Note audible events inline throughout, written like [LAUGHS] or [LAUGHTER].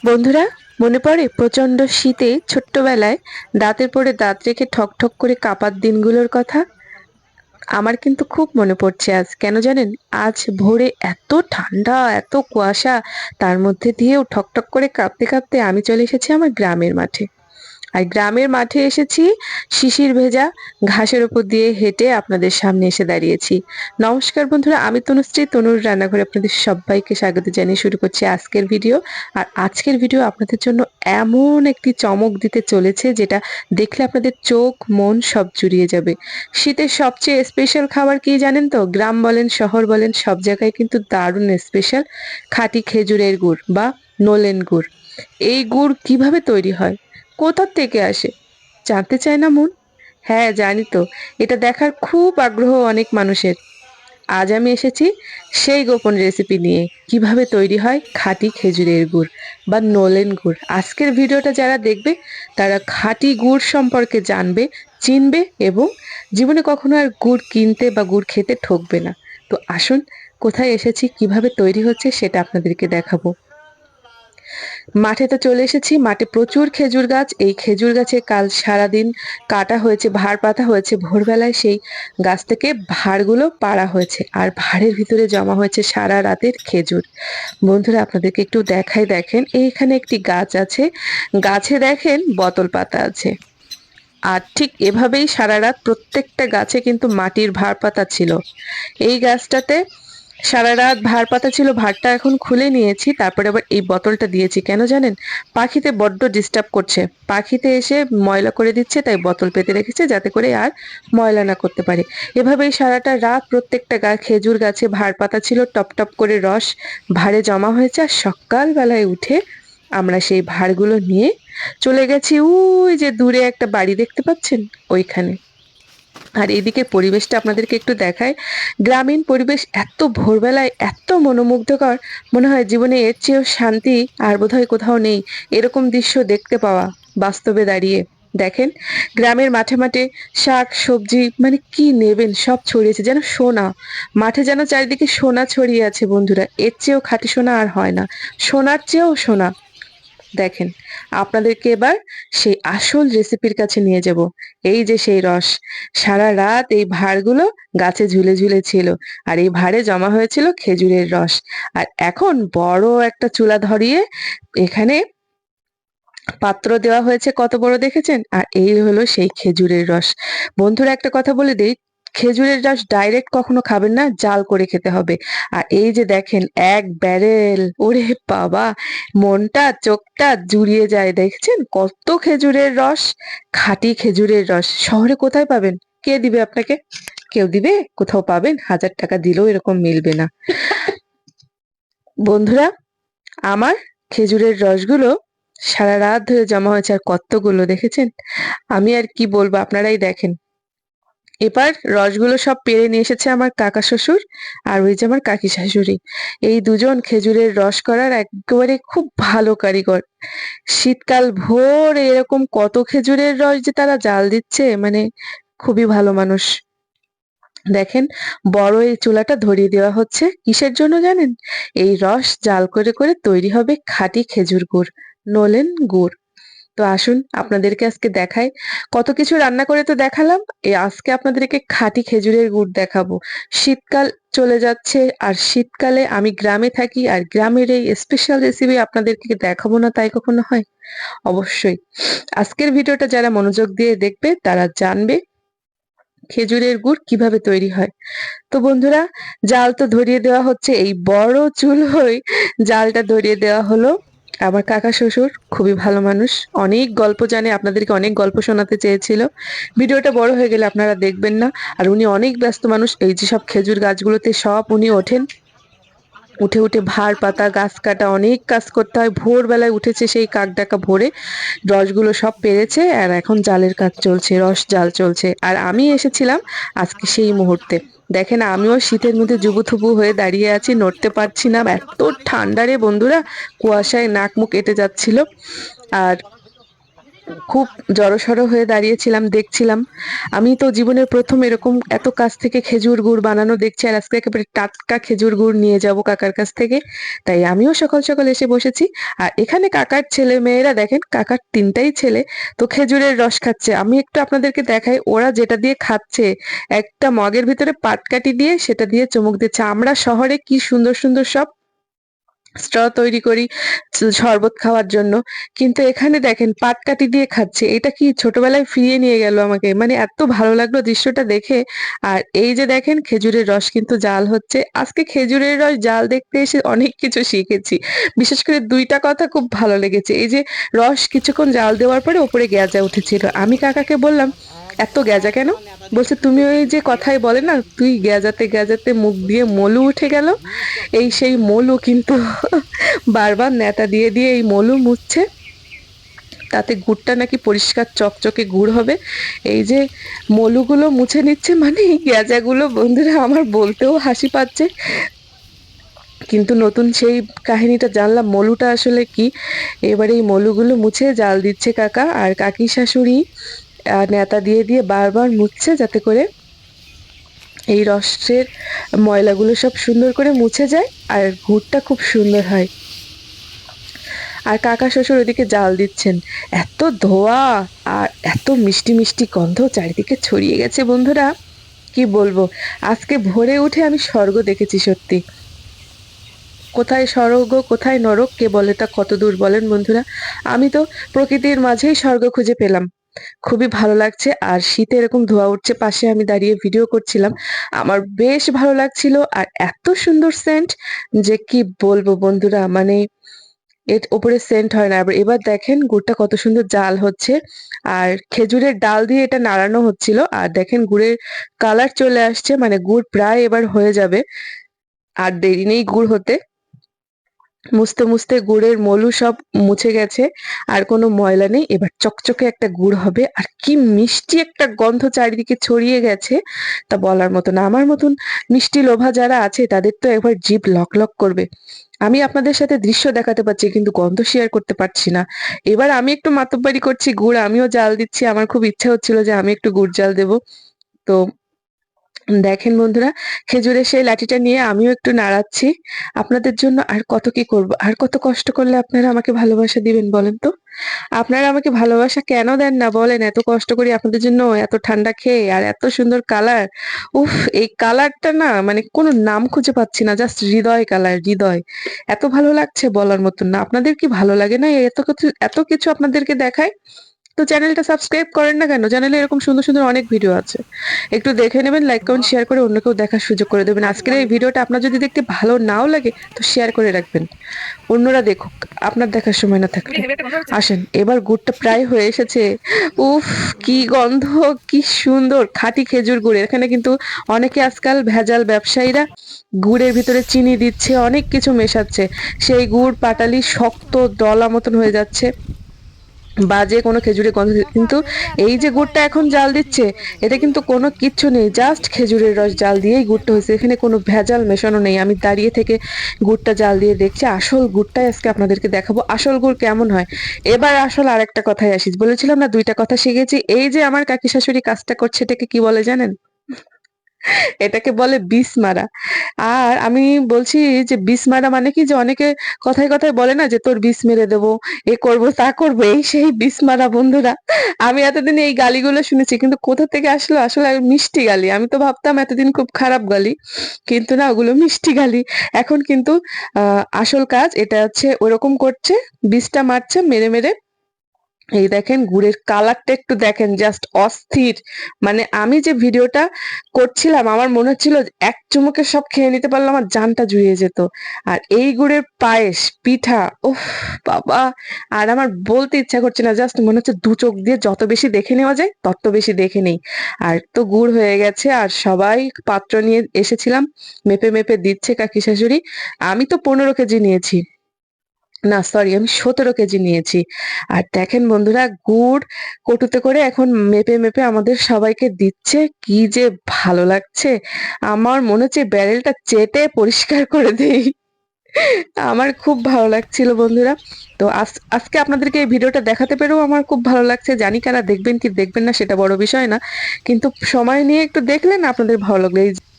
বন্ধুরা, মনে পড়ে? প্রচণ্ড শীতে ছোট্টবেলায় দাঁতের পরে দাঁত রেখে ঠকঠক ঠক করে কাঁপার দিনগুলোর কথা? আমার কিন্তু খুব মনে পড়ছে আজ। কেন জানেন? আজ ভোরে এত ঠান্ডা, এত কুয়াশা, তার মধ্যে দিয়েও ঠকঠক করে কাঁপতে কাঁপতে আমি চলে এসেছি আমার গ্রামের মাঠে। আর গ্রামের মাঠে এসেছি, শিশির ভেজা, ঘাসের উপর দিয়ে হেঁটে আপনাদের সামনে এসে দাঁড়িয়েছি। নমস্কার বন্ধুরা, আমি তনুশ্রী, তনুর রান্নাঘরে আপনাদের সবাইকে স্বাগত জানিয়ে শুরু করছি আজকের ভিডিও। আর আজকের ভিডিও আপনাদের জন্য এমন একটি চমক দিতে চলেছে, যেটা দেখলে আপনাদের চোখ, মন সব জুড়িয়ে যাবে। শীতের সবচেয়ে স্পেশাল খাবার কি জানেন তো? গ্রাম বলেন, শহর বলেন, সব জায়গায় কিন্তু দারুণ স্পেশাল খাঁটি খেজুরের গুড় বা নলেন গুড়। এই গুড় কীভাবে তৈরি হয়? কোথার থেকে আসে? জানতে চায় না মন? হ্যাঁ জানি তো। এটা দেখার খুব আগ্রহ অনেক মানুষের। আজ আমি এসেছি সেই গোপন রেসিপি নিয়ে। কীভাবে তৈরি হয়? খাঁটি খেজুরের গুড় বা নলেন গুড়। আজকের ভিডিওটা যারা দেখবে, তারা খাঁটি গুড় সম্পর্কে জানবে, চিনবে এবং জীবনে কখনো আর গুড় কিনতে বা গুড় খেতে ঠকবে না। তো আসুন, কোথায় এসেছি, কীভাবে তৈরি হচ্ছে সেটা আপনাদেরকে দেখাবো। মাঠে তো চলে এসেছি, মাঠে প্রচুর খেজুর গাছ, এই খেজুর গাছে কাল সারাদিন কাটা হয়েছে ভাড় পাতা হয়েছে, ভোরবেলায় সেই গাছ থেকে ভাড়গুলো পাড়া হয়েছে আর ভাড়ের ভিতরে জমা হয়েছে সারা রাতের খেজুর। বন্ধুরা, আপনাদেরকে একটু দেখাই, দেখেন, এইখানে একটি গাছ আছে, গাছে দেখেন বোতল পাতা আছে। আর ঠিক এভাবেই সারা রাত প্রত্যেকটা গাছে কিন্তু মাটির ভাড় পাতা ছিল। এই গাছটাতে সারা রাত ভার পাতা ছিল ভারটা এখন খুলে নিয়েছি, তারপরে আবার এই বোতলটা দিয়েছি। কেন জানেন? পাখিতে বড্ড ডিস্টার্ব করছে। পাখিতে এসে ময়লা করে দিচ্ছে, তাই বোতল পেতে রেখেছে যাতে করে আর ময়লা না করতে পারে। এভাবেই সারাটা রাত প্রত্যেকটা গা, খেজুর গাছে ভার পাতা ছিল, টপ টপ করে রস ভারে জমা হয়েছে, আর সকালবেলায় উঠে আমরা সেই ভাড়গুলো নিয়ে চলে গেছি। ওই যে দূরে একটা বাড়ি দেখতে পাচ্ছেন? ওইখানে। আর এদিকে পরিবেশটা আপনাদেরকে একটু দেখায় গ্রামীণ পরিবেশ এত ভোরবেলায়, এত মনোমুগ্ধকর। মনে হয় জীবনে এর চেয়েও শান্তি আর বোধহয় কোথাও নেই এরকম দৃশ্য দেখতে পাওয়া বাস্তবে দাঁড়িয়ে। দেখেন, গ্রামের মাঠে মাঠে শাক, সবজি মানে কি নেবেন, সব ছড়িয়েছে, যেন সোনা। মাঠে যেন চারিদিকে সোনা ছড়িয়ে আছে বন্ধুরা, এর চেয়েও খাঁটি সোনা আর হয় না। সোনার চেয়েও সোনা। দেখেন, আপনাদেরকে এবার সেই আসল রেসিপির কাছে নিয়ে যাব। এই যে সেই রস, সারা রাত এই ভাড়গুলো গাছে ঝুলে ঝুলে ছিল আর এই ভাড়ে জমা হয়েছিল খেজুরের রস। আর এখন বড় একটা চুলা ধরিয়ে এখানে পাত্র দেওয়া হয়েছে, কত বড় দেখেছেন? আর এই হলো সেই খেজুরের রস। বন্ধুরা, একটা কথা বলে দেই খেজুরের রস ডাইরেক্ট কখনো খাবেন না, জাল করে খেতে হবে। আর এই যে দেখেন, এক ব্যারেল ওরে বাবা, মনটা, চোখটা জুড়িয়ে যায়, দেখছেন? কত খেজুরের রস, খাঁটি খেজুরের রস। শহরে কোথায় পাবেন? কে দিবে আপনাকে? কেউ দিবে? কোথাও পাবেন? হাজার টাকা দিলেও এরকম মিলবে না। বন্ধুরা, আমার খেজুরের রসগুলো সারা রাত ধরে জমা হয়েছে আর কতগুলো, দেখেছেন? আমি আর কি বলব, আপনারাই দেখেন। এবার রসগুলো সব পেরে নিয়ে এসেছে আমার কাকা শ্বশুর আর ওই যে আমার কাকি শাশুড়ি। এই দুজন খেজুরের রস করার একেবারে খুব ভালো কারিগর। শীতকাল ভোর এরকম কত খেজুরের রস যে তারা জাল দিচ্ছে মানে খুবই ভালো মানুষ। দেখেন, বড় এই চুলাটা ধরিয়ে দেওয়া হচ্ছে। কিসের জন্য জানেন? এই রস জাল করে করে তৈরি হবে খাঁটি খেজুর গুড়, নলেন গুড়। তো আসুন আপনাদেরকে আজকে দেখাই। কত কিছু রান্না করে তো দেখালাম। এই আজকে আপনাদেরকে খাঁটি খেজুরের গুড় দেখাবো। শীতকাল চলে যাচ্ছে আর শীতকালে আমি গ্রামে থাকি আর গ্রামের এই স্পেশাল রেসিপি আপনাদেরকে দেখাবো না তাই কখনো হয়? অবশ্যই। আজকের ভিডিওটা যারা মনোযোগ দিয়ে দেখবে তারা জানবে খেজুরের গুড় কীভাবে তৈরি হয়। তো বন্ধুরা, জাল তো ধরিয়ে দেওয়া হচ্ছে। এই বড় চুলোয় জালটা ধরিয়ে দেওয়া হলো। আমার কাকা শ্বশুর খুবই ভালো মানুষ। অনেক গল্প জানে, আপনাদেরকে অনেক গল্প শোনাতে চেয়েছিল। ভিডিওটা বড় হয়ে গেলে আপনারা দেখবেন না। আর উনি অনেক ব্যস্ত মানুষ, এই যে সব খেজুর গাছগুলোতে সব উনি ওঠেন। উঠে উঠে ভার পাতা, গাছ কাটা, অনেক কাজ করতে হয়। ভোরবেলায় উঠেছে সেই কাক ডাকা ভোরে। রসগুলো সব পেরেছে আর এখন জালের কাজ চলছে, রস জাল চলছে। আর আমি এসেছিলাম আজকে সেই মুহূর্তে। দেখেন, আমিও শীতের মধ্যে জুবুথুবু হয়ে দাঁড়িয়ে আছি, নড়তে পারছি না। এত ঠান্ডা রে বন্ধুরা, কুয়াশায় নাক মুখ কেটে যাচ্ছিল। আর খুব জড়সড় হয়ে দাঁড়িয়েছিলাম, দেখছিলাম। আমি তো জীবনের প্রথম এরকম এত কাছ থেকে খেজুর গুড় বানানো দেখছি আর আজকে একেবারে টাটকা খেজুর গুড় নিয়ে যাব কাকার কাছ থেকে। তাই আমিও সকাল সকাল এসে বসেছি। আর এখানে কাকার ছেলে মেয়েরা দেখেন, কাকার তিনটাই ছেলে, তো খেজুরের রস খাচ্ছে। আমি একটু আপনাদেরকে দেখাই, ওরা যেটা দিয়ে খাচ্ছে, একটা মগের ভিতরে পাটকাঠি দিয়ে সেটা দিয়ে চুমুক দিচ্ছে। আমরা শহরে কি সুন্দর সুন্দর সব স্ট্র তৈরি করি শরবত খাওয়ার জন্য। কিন্তু এখানে দেখেন, পাটকাঠি দিয়ে খাচ্ছে। এটা কি ছোটবেলায় ফিরিয়ে নিয়ে গেল আমাকে? মানে এত ভালো লাগল দৃশ্যটা দেখে। আর এই যে দেখেন, খেজুরের রস কিন্তু জাল হচ্ছে। আজকে খেজুরের রস জাল দেখতে এসে অনেক কিছু শিখেছি। বিশেষ করে দুইটা কথা খুব ভালো লেগেছে। এই যে রস কিছুক্ষণ জাল দেওয়ার পরে ওপরে গ্যাজা উঠেছিল। আমি কাকাকে বললাম এত গ্যাজা কেন? বলছে, তুমি ওই যে কথাই বলে না, তুই গ্যাজাতে গ্যাজাতে মুখ দিয়ে মলু উঠে গেল। এই সেই মলু কিন্তু [LAUGHS] বারবার নেতা দিয়ে দিয়ে এই মলু মুছছে। তাতে গুড়টা নাকি পরিষ্কার চকচকে গুড় হবে। এই যে মলুগুলো মুছে নিচ্ছে মানে এই গ্যাজাগুলো বন্ধুরা আমার বলতেও হাসি পাচ্ছে। কিন্তু নতুন সেই কাহিনীটা জানলাম, মলুটা আসলে কি? এবারে এই মলুগুলো মুছে জাল দিচ্ছে কাকা আর কাকি শাশুড়ি নেতা দিয়ে দিয়ে বারবার মুছছে যাতে করে এই রসের ময়লাগুলো সব সুন্দর করে মুছে যায় আর গুড়টা খুব সুন্দর হয়। আর কাকা শ্বশুর ওদিকে জাল দিচ্ছেন। এত ধোয়া আর এত মিষ্টি মিষ্টি গন্ধ চারিদিকে ছড়িয়ে গেছে বন্ধুরা। কি বলব? আজকে ভোরে উঠে আমি স্বর্গ দেখেছি সত্যি। কোথায় স্বর্গ, কোথায় নরক, কে বলে তা কত দূর বলেন বন্ধুরা? আমি তো প্রকৃতির মাঝেই স্বর্গ খুঁজে পেলাম। খুবই ভালো লাগছে। আর শীতে এরকম ধোয়া উঠছে, পাশে আমি দাঁড়িয়ে ভিডিও করছিলাম। আমার বেশ ভালো লাগছিল। আর এত সুন্দর সেন্ট যে কি বলব বন্ধুরা মানে এর ওপরে সেন্ট হয় না। এবার এবার দেখেন গুড়টা কত সুন্দর জাল হচ্ছে। আর খেজুরের ডাল দিয়ে এটা নাড়ানো হচ্ছিল। আর দেখেন গুড়ের কালার চলে আসছে মানে গুড় প্রায় এবার হয়ে যাবে। আর দেরি নেই গুড় হতে। মুছতে মুছতে গুড়ের মলু সব মুছে গেছে, আর কোনো ময়লা নেই। এবার চকচকে একটা গুড় হবে, আর কি মিষ্টি একটা গন্ধ চারিদিকে ছড়িয়ে গেছে, তা বলার মতো না। আমার মতন মিষ্টি লোভা যারা আছে, তাদের তো একবার জিভ লক লক করবে। আমি আপনাদের সাথে দৃশ্য দেখাতে পারছি, কিন্তু গন্ধ শেয়ার করতে পারছি না। এবার আমি একটু মাতব্বারি করছি, গুড় আমিও জাল দিচ্ছি। আমার খুব ইচ্ছা হচ্ছিল যে আমি একটু গুড় জাল দেবো। তো দেখেন বন্ধুরা, খেজুরের সেই লাঠিটা নিয়ে আমিও একটু নাড়াচ্ছি। আপনাদের জন্য আর কত কি করব? আর কত কষ্ট করলে আপনারা আমাকে ভালোবাসা দিবেন বলেন তো? আপনারা আমাকে ভালোবাসা কেন দেন না বলেন? এত কষ্ট করি আপনাদের জন্য, এত ঠান্ডা খেয়ে, আর এত সুন্দর কালার। উফ, এই কালারটা না মানে কোনো নাম খুঁজে পাচ্ছি না, জাস্ট হৃদয় কালার, হৃদয়। এত ভালো লাগছে বলার মতন না। আপনাদের কি ভালো লাগে না? এত কিছু এত কিছু আপনাদেরকে দেখায়? তো চ্যানেলটা সাবস্ক্রাইব করেন না কেন? চ্যানেলে এরকম সুন্দর সুন্দর অনেক ভিডিও আছে। একটু দেখে নেবেন লাইক কমেন্ট শেয়ার করে অন্যকেও দেখার সুযোগ করে দেবেন। আজকের এই ভিডিওটা আপনার যদি দেখতে ভালো নাও লাগে, তো শেয়ার করে রাখবেন। অন্যরা দেখুক, আপনার দেখার সময় না থাকলে। আসেন, এবার গুড়টা প্রায় হয়ে এসেছে। উফ, কি গন্ধ, কি সুন্দর। খাঁটি খেজুর গুড়। এখানে কিন্তু অনেকে আজকাল ভেজাল ব্যবসায়ীরা গুড়ের ভিতরে চিনি দিচ্ছে, অনেক কিছু মেশাচ্ছে। সেই গুড় পাটালি শক্ত, দলা মতন হয়ে যাচ্ছে। বাজে কোনো খেজুরের গন্ধ কিন্তু এই যে গুড়টা এখন জাল দিচ্ছে এটা কিন্তু কোনো কিচ্ছু নেই জাস্ট খেজুরের রস জাল দিয়েই গুড়টা হয়েছে। এখানে কোনো ভেজাল মেশানো নেই। আমি দাঁড়িয়ে থেকে গুড়টা জাল দিয়ে দেখছি, আসল গুড়টাই আজকে আপনাদেরকে দেখাবো। আসল গুড় কেমন হয়? এবার আসল আরেকটা কথায় আসিস বলেছিলাম না, দুইটা কথা শিখেছি। এই যে আমার কাকি শাশুড়ি কাজটা করছে, এটাকে কি বলে জানেন? এটাকে বলে বিষ মারা আর আমি বলছি যে বিষ মারা মানে কি যে অনেকে কথায় কথায় বলে না যে তোর বিষ মেরে দেবো, এ করব, তা করব, এই সেই বিষ মারা বন্ধুরা। আমি এতদিন এই গালিগুলো শুনেছি, কিন্তু কোথা থেকে আসলো? আসলে মিষ্টি গালি। আমি তো ভাবতাম এতদিন খুব খারাপ গালি, কিন্তু না, ওগুলো মিষ্টি গালি। এখন কিন্তু আসল কাজ এটা হচ্ছে ওরকম করছে, বিষটা মারছে, মেরে মেরে এই দেখেন গুড়ের কালারটা একটু দেখেন জাস্ট অস্থির। মানে আমি যে ভিডিওটা করছিলাম, আমার মনে হচ্ছিল এক চুমুকে সব খেয়ে নিতে পারলে আমার জানটা জুড়িয়ে যেত। আর এই গুড়ের পায়েস, পিঠা, উফ বাবা! আর আমার বলতে ইচ্ছা করছে না জাস্ট মনে হচ্ছে দু চোখ দিয়ে যত বেশি দেখে নেওয়া যায়, তত বেশি দেখে নেই। আর তো গুড় হয়ে গেছে, আর সবাই পাত্র নিয়ে এসেছিলাম, মেপে মেপে দিচ্ছে কাকি শাশুড়ি। আমি তো পনেরো কেজি নিয়েছি। না সরি আমি সতেরো কেজি নিয়েছি। আর দেখেন বন্ধুরা, গুড় কটুতে করে এখন মেপে মেপে আমাদের সবাইকে দিচ্ছে। কি যে ভালো লাগছে। আমার মনে হচ্ছে ব্যারেলটা চেটে পরিষ্কার করে দিই। আমার খুব ভালো লাগছিল বন্ধুরা। তো আজ- আজকে আপনাদেরকে এই ভিডিওটা দেখাতে পেরেও আমার খুব ভালো লাগছে। জানি কারা দেখবেন কি দেখবেন না, সেটা বড় বিষয় না। কিন্তু সময় নিয়ে একটু দেখলেন আপনাদের ভালো লাগল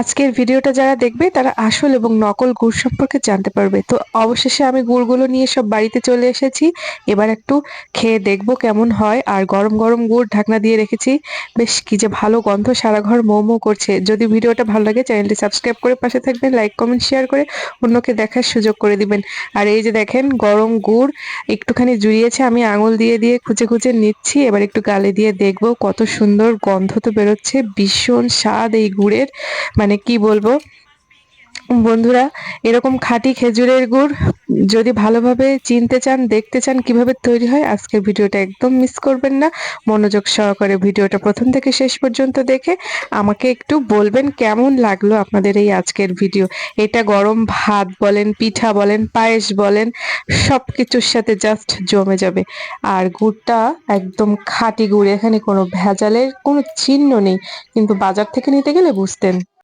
আজকের ভিডিওটা যারা দেখবে, তারা আসল এবং নকল গুড় সম্পর্কে জানতে পারবে। তো অবশেষে আমি গুড়গুলো নিয়ে সব বাড়িতে চলে এসেছি। এবার একটু খেয়ে দেখব কেমন হয়। আর গরম গরম গুড় ঢাকনা দিয়ে রেখেছি। বেশ কি যে ভালো গন্ধ, সারা ঘর মৌ মৌ করছে। যদি ভিডিওটা ভালো লাগে, চ্যানেলটি সাবস্ক্রাইব করে পাশে থাকবেন, লাইক, কমেন্ট, শেয়ার করে অন্যকে দেখার সুযোগ করে দিবেন। আর এই যে দেখেন, গরম গুড় একটুখানি জুড়িয়েছে। আমি আঙুল দিয়ে দিয়ে খুঁজে খুঁজে নিচ্ছি। এবার একটু গালে দিয়ে দেখব। কত সুন্দর গন্ধ তো বেরোচ্ছে। ভীষণ স্বাদ এই গুড়ের। মানে কি বলব? বন্ধুরা, এরকম খাঁটি খেজুরের গুড় যদি ভালোভাবে চিনতে চান, দেখতে চান কীভাবে তৈরি হয় আজকের ভিডিওটা একদম মিস করবেন না। মনোযোগ সহকারে ভিডিওটা প্রথম থেকে শেষ পর্যন্ত দেখে আমাকে একটু বলবেন কেমন লাগল আপনাদের এই আজকের ভিডিও। এটা গরম ভাত বলেন, পিঠা বলেন, পায়েস বলেন সব কিছুর সাথে জাস্ট জমে যাবে। আর গুড়টা একদম খাঁটি গুড়, এখানে কোনো ভেজালের কোনো চিহ্ন নেই। কিন্তু বাজার থেকে নিতে গেলে বুঝতেন।